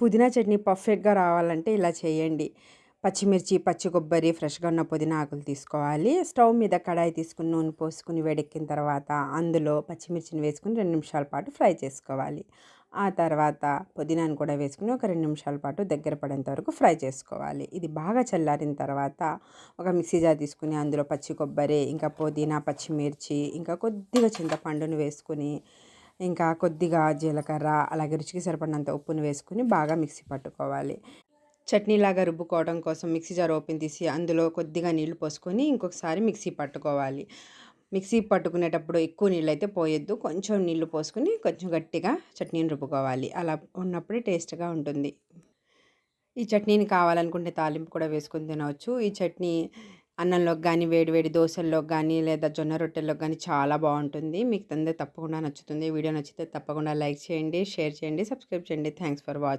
పుదీనా చట్నీ పర్ఫెక్ట్గా రావాలంటే ఇలా చేయండి. పచ్చిమిర్చి పచ్చి కొబ్బరి ఫ్రెష్గా ఉన్న పుదీనా ఆకులు తీసుకోవాలి. స్టవ్ మీద కడాయి తీసుకుని నూనె పోసుకుని వేడెక్కిన తర్వాత అందులో పచ్చిమిర్చిని వేసుకుని రెండు నిమిషాల పాటు ఫ్రై చేసుకోవాలి. ఆ తర్వాత పుదీనాను కూడా వేసుకుని ఒక రెండు నిమిషాల పాటు దగ్గర పడేంత వరకు ఫ్రై చేసుకోవాలి. ఇది బాగా చల్లారిన తర్వాత ఒక మిక్సీ జార్ తీసుకుని అందులో పచ్చి కొబ్బరి ఇంకా పుదీనా పచ్చిమిర్చి ఇంకా కొద్దిగా చింతపండును వేసుకుని ఇంకా కొద్దిగా జీలకర్ర అలాగే రుచికి సరిపడినంత ఉప్పును వేసుకుని బాగా మిక్సీ పట్టుకోవాలి. చట్నీలాగా రుబ్బుకోవడం కోసం మిక్సీ జార్ ఓపెన్ తీసి అందులో కొద్దిగా నీళ్ళు పోసుకొని ఇంకొకసారి మిక్సీ పట్టుకోవాలి. మిక్సీ పట్టుకునేటప్పుడు ఎక్కువ నీళ్ళు అయితే పోయొద్దు. కొంచెం నీళ్ళు పోసుకుని కొంచెం గట్టిగా చట్నీని రుబ్బుకోవాలి. అలా ఉన్నప్పుడే టేస్ట్గా ఉంటుంది. ఈ చట్నీని కావాలనుకుంటే తాలింపు కూడా వేసుకొని తినవచ్చు. ఈ చట్నీ అన్నంలోకి కానీ వేడివేడి దోశల్లోకి కానీ లేదా జొన్న రొట్టెల్లోకి కానీ చాలా బాగుంటుంది. మీకు తందే తప్పకుండా నచ్చుతుంది. వీడియో నచ్చితే తప్పకుండా లైక్ చేయండి షేర్ చేయండి సబ్స్క్రైబ్ చేయండి. Thanks for watching